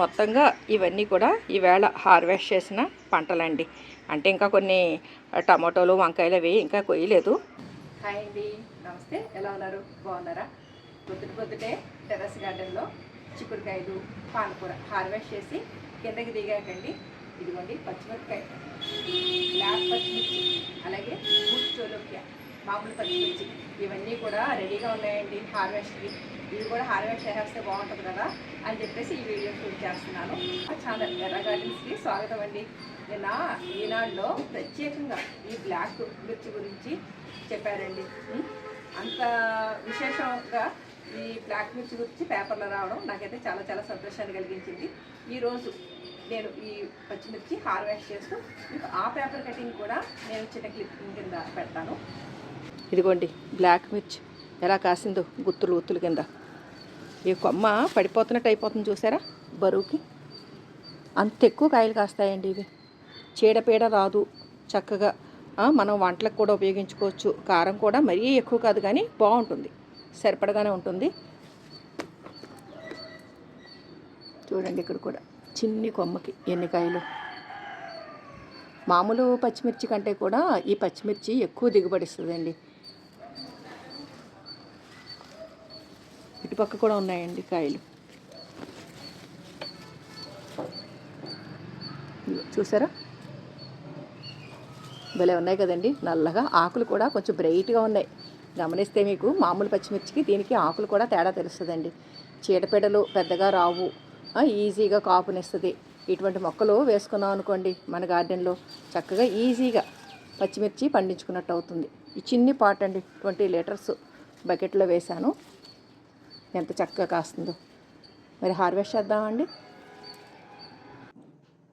మొత్తంగా ఇవన్నీ కూడా ఈవేళ హార్వెస్ట్ చేసిన పంటలండి. అంటే ఇంకా కొన్ని టమాటోలు వంకాయలు అవి ఇంకా కొయ్యలేదు. హాయ్ అండి. నమస్తే. ఎలా ఉన్నారు? బాగున్నారా? పొద్దుట పొద్దుటే టెర్రస్ గార్డెన్లో చిక్కుడుకాయలు పానకూర హార్వెస్ట్ చేసి కిందకి దిగాకండి. ఇదిగోండి పచ్చిమిరపకాయ. బ్లాక్ పచ్చిమిర్చి అలాగే బూట్ మామూలు పచ్చిమిర్చి. ఇవన్నీ కూడా రెడీగా ఉన్నాయండి. హార్వెస్ట్కి ఇవి కూడా హార్వెస్ట్ చేసేస్తే బాగుంటుంది కదా అని చెప్పేసి ఈ వీడియో షూట్ చేస్తున్నాను. ఆ ఛానల్ ఎర్ర గార్డెన్స్కి స్వాగతం అండి. నిన్న ఈనాడులో ప్రత్యేకంగా ఈ బ్లాక్ మిర్చి గురించి చెప్పారండి. అంత విశేషంగా ఈ బ్లాక్ మిర్చి గురించి పేపర్లో రావడం నాకైతే చాలా చాలా సంతోషాన్ని కలిగించింది. ఈరోజు నేను ఈ పచ్చిమిర్చి హార్వెస్ట్ చేస్తూ మీకు ఆ పేపర్ కటింగ్ కూడా నేను చిన్న క్లిప్ కింద పెడతాను. ఇదిగోండి బ్లాక్ మిర్చి. ఎలా కాసిందో గుత్తులు గుత్తులు కింద. ఈ కొమ్మ పడిపోతున్నట్టు అయిపోతుంది చూసారా? బరువుకి. అంత ఎక్కువ కాయలు కాస్తాయండి ఇవి. చీడపీడ రాదు చక్కగా. మనం వంటలకు కూడా ఉపయోగించుకోవచ్చు. కారం కూడా మరీ ఎక్కువ కాదు కానీ బాగుంటుంది. సరిపడగానే ఉంటుంది. చూడండి ఇక్కడ కూడా చిన్ని కొమ్మకి ఎన్ని కాయలు. మామూలు పచ్చిమిర్చి కంటే కూడా ఈ పచ్చిమిర్చి ఎక్కువ దిగుబడిస్తుందండి ఇటుపక్క కూడా ఉన్నాయండి కాయలు. చూసారా? భలే ఉన్నాయి కదండి. నల్లగా ఆకులు కూడా కొంచెం బ్రైట్గా ఉన్నాయి. గమనిస్తే మీకు మామూలు పచ్చిమిర్చికి దీనికి ఆకులు కూడా తేడా తెలుస్తుందండి. చీడపీడలు పెద్దగా రావు. ఈజీగా కాపునిస్తుంది. ఇటువంటి మొక్కలు వేసుకున్నాం అనుకోండి మన గార్డెన్లో చక్కగా ఈజీగా పచ్చిమిర్చి పండించుకున్నట్టు అవుతుంది. ఈ చిన్ని పాట్ అండి ట్వంటీ లీటర్స్ బకెట్లో వేశాను. ఎంత చక్కగా కాస్తుందో. మరి హార్వెస్ట్ చేద్దామండి?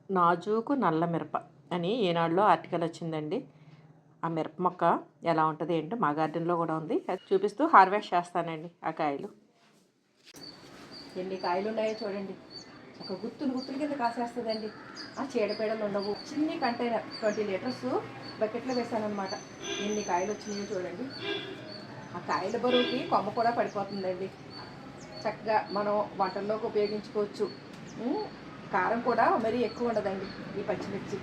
నాజూకు నల్ల మిరప అని ఈనాడులో ఆర్టికల్ వచ్చిందండి. ఆ మిరప మొక్క ఎలా ఉంటుంది ఏంటో మా గార్డెన్లో కూడా ఉంది. అది చూపిస్తూ హార్వెస్ట్ చేస్తానండి ఆ కాయలు. ఎన్ని కాయలు ఉన్నాయో చూడండి. ఒక గుత్తులు గుత్తుల కింద కాసేస్తుందండి. ఆ చీడపీడలు ఉండవు. చిన్ని కంటైనర్ ట్వంటీ లీటర్స్ బకెట్లో వేసానమాట ఎన్ని కాయలు వచ్చినాయో చూడండి. ఆ కాయల బరువుకి కొమ్మ కూడా పడిపోతుందండి. చక్కగా మనం వంటల్లోకి ఉపయోగించుకోవచ్చు. కారం కూడా మరీ ఎక్కువ ఉండదండి ఈ పచ్చిమిర్చి.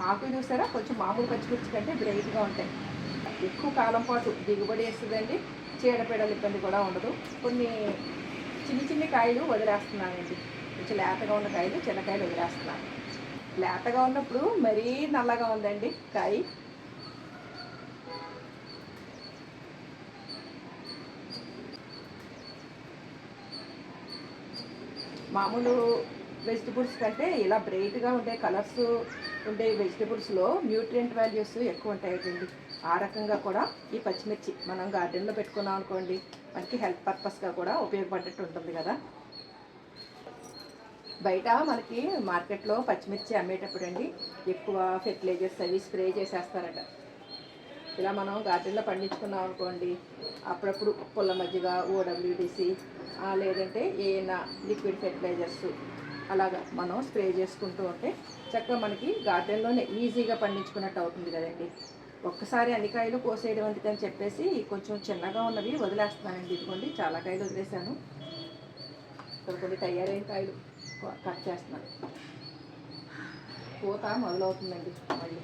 ఆకులు చూసారా? కొంచెం మామూలు పచ్చిమిర్చి కంటే బ్రైట్గా ఉంటాయి. ఎక్కువ కాలం పాటు దిగుబడి వేస్తుందండి. చీడపీడల ఇబ్బంది కూడా ఉండదు. కొన్ని చిన్ని చిన్ని కాయలు వదిలేస్తున్నానండి. కొంచెం లేతగా ఉన్న కాయలు చిన్న కాయలు వదిలేస్తున్నాను. లేతగా ఉన్నప్పుడు మరీ నల్లగా ఉందండి కాయ. మామూలు వెజిటబుల్స్ కంటే ఇలా బ్రైట్గా ఉండే కలర్స్ ఉండే వెజిటబుల్స్లో న్యూట్రియంట్ వాల్యూస్ ఎక్కువ ఉంటాయండి. ఆ రకంగా కూడా ఈ పచ్చిమిర్చి మనం గార్డెన్లో పెట్టుకున్నాం అనుకోండి మనకి హెల్త్ పర్పస్గా కూడా ఉపయోగపడ్డట్టు ఉంటుంది కదా. బయట మనకి మార్కెట్లో పచ్చిమిర్చి అమ్మేటప్పుడు అండి ఎక్కువ ఫెర్టిలైజర్స్ అవి స్ప్రే చేసేస్తారట. ఇలా మనం గార్డెన్లో పండించుకున్నాం అనుకోండి అప్పుడప్పుడు పుల్ల మజ్జిగ ఓడబ్ల్యూడిసి లేదంటే ఏమైనా లిక్విడ్ ఫెర్టిలైజర్స్ అలాగా మనం స్ప్రే చేసుకుంటూ ఉంటే చక్కగా మనకి గార్డెన్లోనే ఈజీగా పండించుకున్నట్టు అవుతుంది కదండి. ఒక్కసారి అన్ని కాయలు కోసేయడం వంటిది అని చెప్పేసి కొంచెం చిన్నగా ఉన్నవి వదిలేస్తున్నానండి. ఇదిగోండి చాలా కాయలు వదిలేశాను. ఇక్కడ కొన్ని తయారైన కాయలు కట్ చేస్తున్నాను. పూత మొదలవుతుందండి మళ్ళీ.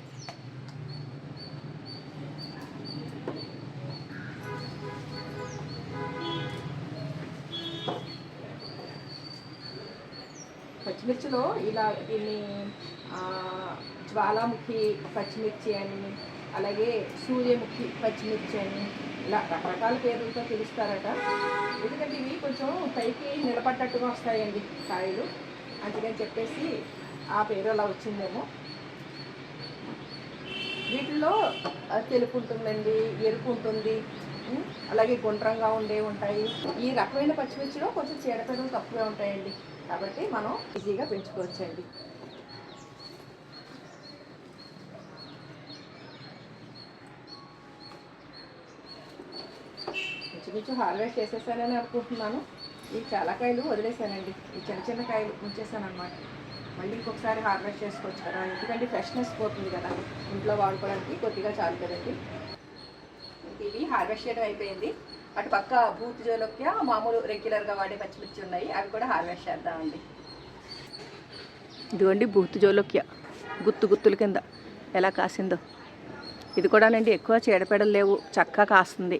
పచ్చిమిర్చిలో ఇలా దీన్ని జ్వాలాముఖి పచ్చిమిర్చి అని అలాగే సూర్యముఖి పచ్చిమిర్చి అని ఇలా రకరకాల పేర్లతో పిలుస్తారట. ఎందుకంటే ఇవి కొంచెం పైకి నిలబడ్డట్టుగా వస్తాయండి కాయలు. అందుకని చెప్పేసి ఆ పేరు అలా వచ్చిందేమో. వీటిల్లో తెలుపు ఉంటుందండి ఎరుపు ఉంటుంది అలాగే గుండ్రంగా ఉండే ఉంటాయి. ఈ రకమైన పచ్చిమిర్చిలో కొంచెం చీడపీడలు తక్కువే ఉంటాయండి. కాబట్టి మనం ఈజీగా పెంచుకోవచ్చండి. ఇంచుమించు హార్వెస్ట్ చేసేసానని అనుకుంటున్నాను. ఈ చాలా కాయలు వదిలేసానండి. ఈ చిన్న చిన్న కాయలు ఉంచేసాను అనమాట మళ్ళీ ఇంకొకసారి హార్వెస్ట్ చేసుకోవచ్చు కదా. ఎందుకంటే ఫ్రెష్నెస్ పోతుంది కదా. ఇంట్లో వాడుకోవడానికి కొద్దిగా చాలు కదండి. ఇవి హార్వెస్ట్ చేయడం అయిపోయింది. అటు పక్క బూత్ జోలోక్య మామూలు రెగ్యులర్గా వాడే పచ్చిమిర్చి ఉన్నాయి. అవి కూడా హార్వెస్ట్ చేద్దామండి. ఇదిగోండి బూత్ జోలోక్య. గుత్తు గుత్తుల కింద ఎలా కాసిందో. ఇది కూడా నండి ఎక్కువ చీడపీడలు లేవు. చక్కగా కాస్తుంది.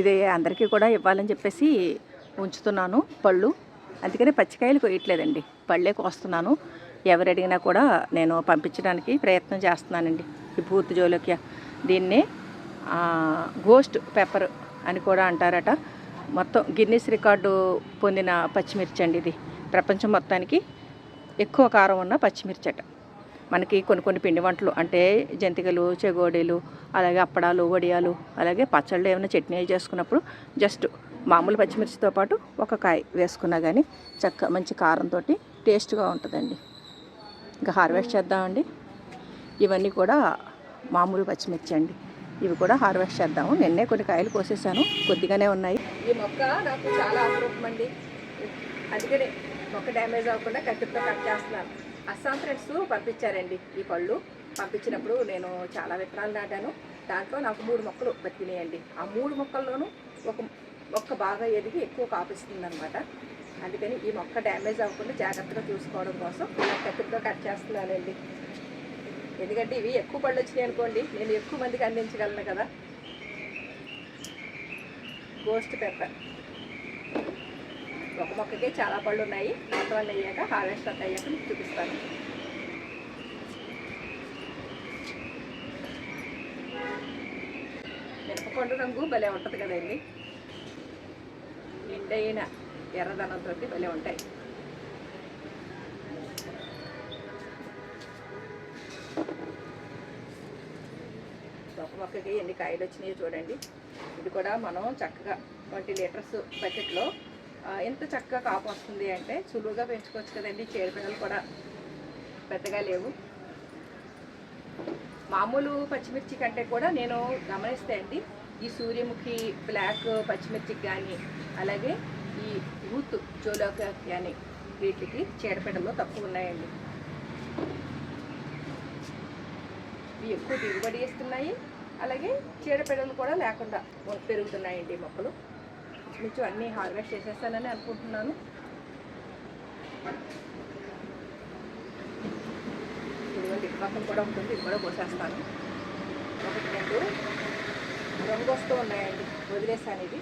ఇది అందరికీ కూడా ఇవ్వాలని చెప్పేసి ఉంచుతున్నాను పళ్ళు. అందుకని పచ్చికాయలు కొయ్యట్లేదండి. పళ్ళే కోస్తున్నాను. ఎవరు అడిగినా కూడా నేను పంపించడానికి ప్రయత్నం చేస్తున్నానండి ఈ బూత్ జోలోక్య. దీన్ని గోస్ట్ పెప్పర్ అని కూడా అంటారట. మొత్తం గిన్నీస్ రికార్డు పొందిన పచ్చిమిర్చి అండి ఇది. ప్రపంచం మొత్తానికి ఎక్కువ కారం ఉన్న పచ్చిమిర్చి అట. మనకి కొన్ని కొన్ని పిండి వంటలు అంటే జంతికలు చెగోడీలు అలాగే అప్పడాలు వడియాలు అలాగే పచ్చళ్ళు ఏమైనా చట్నీ చేసుకున్నప్పుడు జస్ట్ మామూలు పచ్చిమిర్చితో పాటు ఒక కాయ వేసుకున్నా కానీ చక్క మంచి కారంతో టేస్ట్గా ఉంటుందండి. ఇంకా హార్వెస్ట్ చేద్దామండి. ఇవన్నీ కూడా మామూలు పచ్చిమిర్చి అండి. ఇవి కూడా హార్వెస్ట్ చేద్దాము. నిన్నే కొన్ని కాయలు కోసేసాను. కొద్దిగానే ఉన్నాయి. ఈ మొక్క నాకు చాలా అపరూపం అండి. అందుకనే మొక్క డ్యామేజ్ అవ్వకుండా కత్తితో కట్ చేస్తున్నాను. అస్సాం ఫ్రెండ్స్ పంపించారండి ఈ పళ్ళు. పంపించినప్పుడు నేను చాలా విత్తనాలు నాటాను. దాంట్లో నాకు మూడు మొక్కలు బతికినాయండి. ఆ మూడు మొక్కల్లోనూ ఒక మొక్క బాగా ఎదిగి ఎక్కువ కాపిస్తుంది అనమాట అందుకని ఈ మొక్క డ్యామేజ్ అవ్వకుండా జాగ్రత్తగా చూసుకోవడం కోసం ఇలా కత్తితో కట్ చేస్తున్నానండి. ఎందుకంటే ఇవి ఎక్కువ పళ్ళు వచ్చినాయి అనుకోండి నేను ఎక్కువ మందికి అందించగలను కదా. గోస్ట్ పెప్పర్ ఒక మొక్కకే చాలా పళ్ళు ఉన్నాయి. మొత్తం అయ్యాక హార్వెస్ట్ అంత అయ్యాక మీకు చూపిస్తాను. మిరపకొండ రంగు భలే ఉంటుంది కదండి. నిండైన ఎర్రదనంతో భలే ఉంటాయి. మొక్కకి ఎన్ని కాయలు వచ్చినాయో చూడండి. ఇది కూడా మనం చక్కగా ట్వంటీ లీటర్స్ బకెట్లో ఎంత చక్కగా కాపు వస్తుంది అంటే సులువుగా పెంచుకోవచ్చు కదండి. చీడపిల్లలు కూడా పెద్దగా లేవు. మామూలు పచ్చిమిర్చి కంటే కూడా నేను గమనిస్తే అండి ఈ సూర్యముఖి బ్లాక్ పచ్చిమిర్చికి కానీ అలాగే ఈ బూత్ జోలోక కానీ వీటికి చీడపిడలు తక్కువ ఉన్నాయండి. ఇవి ఎక్కువ దిగుబడి ఇస్తున్నాయి. అలాగే చీడపీడలు కూడా లేకుండా పెరుగుతున్నాయండి మొక్కలు. మించు అన్నీ హార్వెస్ట్ చేసేస్తానని అనుకుంటున్నాను. ఇటువంటి పక్కన కూడా ఉంటుంది ఇది కూడా కోసేస్తాను. ఒకటి రెండు. రంగు వస్తూ ఉన్నాయండి వదిలేసాను ఇది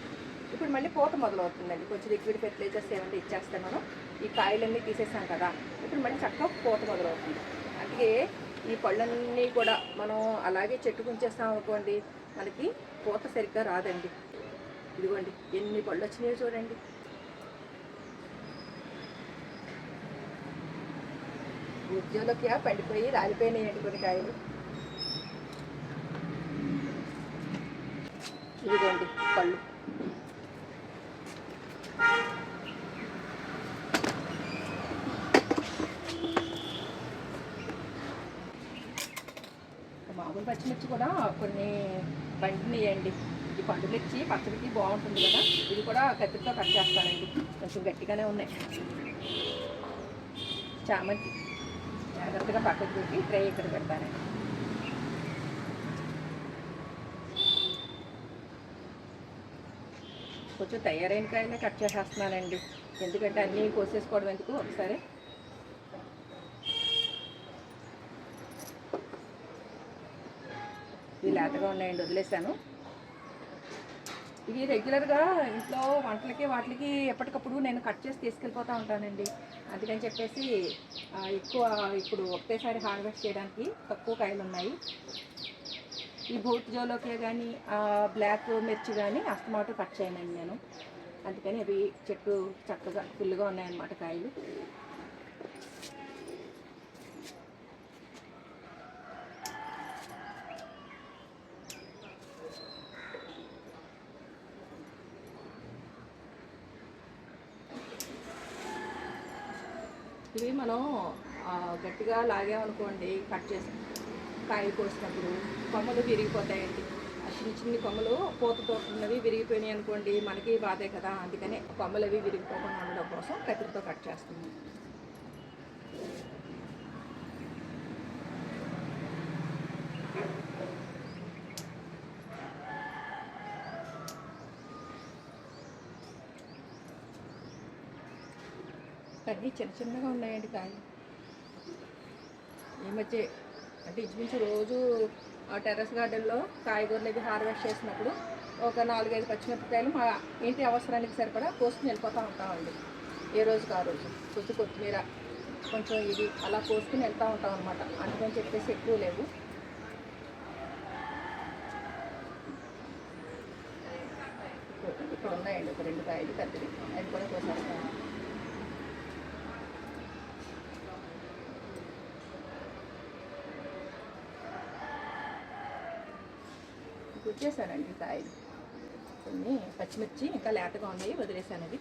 ఇప్పుడు మళ్ళీ పూత మొదలవుతుందండి. కొంచెం లిక్విడ్ ఫెర్టిలైజర్స్ ఏమంటే ఇచ్చేస్తే మనం ఈ కాయలన్నీ తీసేసాం కదా. ఇప్పుడు మళ్ళీ చక్కగా పూత మొదలవుతుంది. అందుకే ఈ పళ్ళన్నీ కూడా మనం అలాగే చెట్టుకుంచేస్తాం అనుకోండి మనకి పూత సరిగ్గా రాదండి. ఇదిగోండి ఎన్ని పళ్ళు వచ్చినాయో చూడండి ఉద్యోగకి పండిపోయి రాలిపోయినాయండి కొన్ని కాయలు. ఇదిగోండి పళ్ళు మామూలు పచ్చిమిర్చి కూడా కొన్ని పండినాయండి ఈ పండుగలు ఇచ్చి పచ్చడికి బాగుంటుంది కదా. ఇది కూడా కత్తితో కట్ చేస్తానండి. కొంచెం గట్టిగానే ఉన్నాయి. చామంతి. జాగ్రత్తగా పక్కకు పెట్టి ట్రై ఇక్కడ పెడతానండి. కొంచెం తయారైన కాయలే కట్ చేసేస్తున్నానండి. ఎందుకంటే అన్నీ కోసేసుకోవడం ఎందుకు? ఒకసారి ఇవి లేతగా ఉన్నాయండి వదిలేసాను ఇవి రెగ్యులర్గా ఇంట్లో వంటలకి వాటికి ఎప్పటికప్పుడు నేను కట్ చేసి తీసుకెళ్ళిపోతూ ఉంటానండి. అందుకని చెప్పేసి ఎక్కువ ఇప్పుడు ఒకటేసారి హార్వెస్ట్ చేయడానికి తక్కువ కాయలు ఉన్నాయి. ఈ బూత్ జోలోకే కానీ బ్లాక్ మిర్చి కానీ అస్తమాటు కట్ చేయనండి నేను. అందుకని అవి చెట్టు చక్కగా ఫుల్గా ఉన్నాయన్నమాట కాయలు. ఇవి మనం గట్టిగా లాగామనుకోండి కట్ చేసి కాయలు కోసినప్పుడు కొమ్మలు విరిగిపోతాయండి. చిన్న చిన్న చిన్ని కొమ్మలు పూతతో ఉన్నవి విరిగిపోయినాయి అనుకోండి మనకి బాధే కదా. అందుకనే కొమ్మలు అవి విరిగిపోకుండా ఉండడం కోసం కత్తిరితో కట్ చేస్తున్నాం. అన్నీ చిన్న చిన్నగా ఉన్నాయండి కాయలు ఈ మధ్య అంటే ఇంచుమించు రోజు ఆ టెర్రస్ గార్డెన్లో కాయగూరలు అవి హార్వెస్ట్ చేసినప్పుడు ఒక నాలుగైదు పచ్చిమిరపకాయలు మా ఇంటి అవసరానికి సరిపడా కోసుకుని వెళ్ళిపోతూ ఉంటామండి. ఏ రోజుకి ఆ రోజు. కొంచెం కొత్తిమీర కొంచెం ఇది అలా కోసుకుని వెళ్తూ ఉంటాం అనమాట అందుకని చెప్పేసి ఎక్కువ లేవు. ఇక్కడ ఉన్నాయండి ఒక రెండు కాయలు పెద్దవి. అది కూడా కోసేస్తాను. గుర్చేసానండి కాయలు. కొన్ని పచ్చిమిర్చి ఇంకా లేతగా ఉన్నాయి వదిలేసాను అది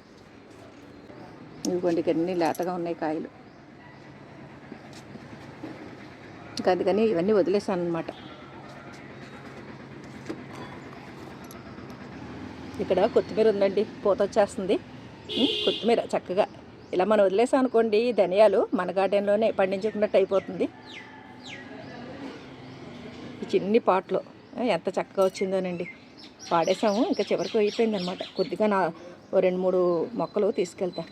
ఇదిగోండి అన్ని లేతగా ఉన్నాయి కాయలు. ఇంకా అందుకని ఇవన్నీ వదిలేసాను అనమాట ఇక్కడ కొత్తిమీర ఉందండి పూత వచ్చేస్తుంది. కొత్తిమీర చక్కగా. ఇలా మనం వదిలేసాం అనుకోండి ధనియాలు మన గార్డెన్లోనే పండించుకున్నట్టు అయిపోతుంది. ఈ చిన్ని పాట్లో. ఎంత చక్కగా వచ్చిందోనండి. వాడేసాము ఇంకా చివరికి అయిపోయింది అనమాట కొద్దిగా నా ఓ రెండు మూడు మొక్కలు తీసుకెళ్తా.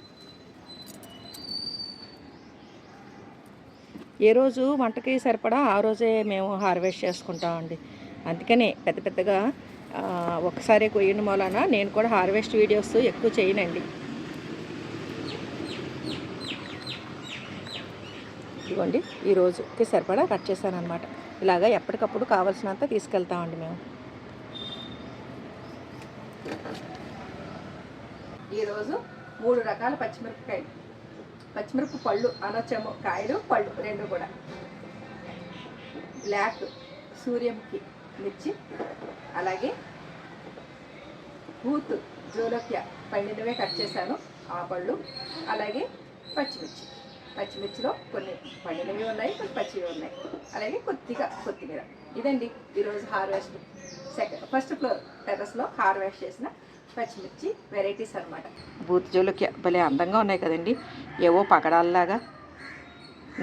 ఏ రోజు వంటకి సరిపడా ఆ రోజే మేము హార్వెస్ట్ చేసుకుంటామండి. అందుకనే పెద్ద పెద్దగా ఒకసారి కొయ్యడం మూలాన నేను కూడా హార్వెస్ట్ వీడియోస్ ఎక్కువ చేయనండి. ఇదిగోండి ఈ రోజుకి సరిపడా కట్ చేశాను అనమాట ఇలాగా ఎప్పటికప్పుడు కావాల్సినంత తీసుకెళ్తామండి మేము. ఈరోజు మూడు రకాల పచ్చిమిరపకాయలు. పచ్చిమిరప పళ్ళు అనొచ్చేమో కాయలు పళ్ళు రెండు కూడా. బ్లాక్ సూర్యముఖి మిర్చి అలాగే బూత్ జోలోక్య పండినవే కట్ చేశాను ఆ పళ్ళు అలాగే పచ్చిమిర్చి. పచ్చిమిర్చిలో కొన్ని పండినవి ఉన్నాయి కొన్ని పచ్చివి ఉన్నాయి. అలాగే కొద్దిగా కొత్తిమీర. ఇదండి ఈరోజు హార్వెస్ట్ సెకండ్ ఫస్ట్ ఫ్లోర్ టెర్రస్లో హార్వెస్ట్ చేసిన పచ్చిమిర్చి వెరైటీస్ అనమాట బూత్ జోలక్య భలే అందంగా ఉన్నాయి కదండి. ఏవో పగడాల్లాగా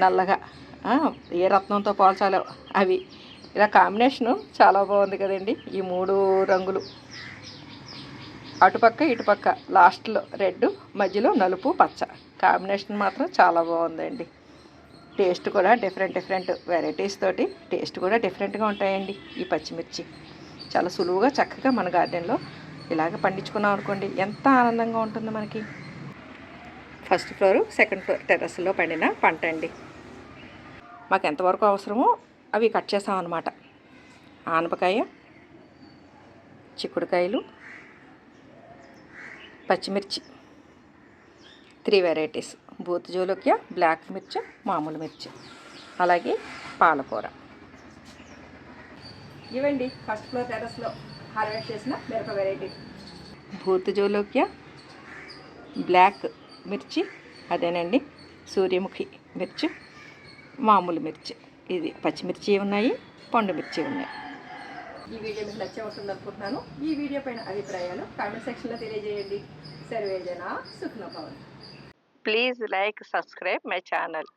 నల్లగా ఏ రత్నంతో పోల్చాలో అవి. ఇలా కాంబినేషను చాలా బాగుంది కదండి. ఈ మూడు రంగులు. అటుపక్క ఇటుపక్క లాస్ట్లో రెడ్ మధ్యలో నలుపు పచ్చ. కాంబినేషన్ మాత్రం చాలా బాగుందండి. టేస్ట్ కూడా డిఫరెంట్ డిఫరెంట్ వెరైటీస్ తోటి టేస్ట్ కూడా డిఫరెంట్గా ఉంటాయండి ఈ పచ్చిమిర్చి. చాలా సులువుగా చక్కగా మన గార్డెన్లో ఇలాగ పండించుకున్నాం అనుకోండి ఎంత ఆనందంగా ఉంటుంది మనకి. ఫస్ట్ ఫ్లోర్ సెకండ్ ఫ్లోర్ టెర్రస్లో పండిన పంట అండి. మాకు ఎంతవరకు అవసరమో అవి కట్ చేసాం అనమాట ఆనపకాయ చిక్కుడుకాయలు పచ్చిమిర్చి. Three varieties. Bhut Jolokia black మిర్చి మామూలు మిర్చి. అలాగే పాలకూర. ఇవండి ఫస్ట్ ఫ్లోర్ టెరస్లో హార్వెస్ట్ చేసిన మిరప వెరైటీ. బూత్ జోలోకియా బ్లాక్ మిర్చి అదేనండి సూర్యముఖి మిర్చి మామూలు మిర్చి. ఇది పచ్చిమిర్చి ఉన్నాయి పండు మిర్చి ఉన్నాయి. ఈ వీడియో మీకు నచ్చే ఉంటుంది అనుకుంటున్నాను. ఈ వీడియో పైన అభిప్రాయాలు కామెంట్ సెక్షన్లో తెలియజేయండి. సర్వేజన సుఖనభవన్ please like subscribe my channel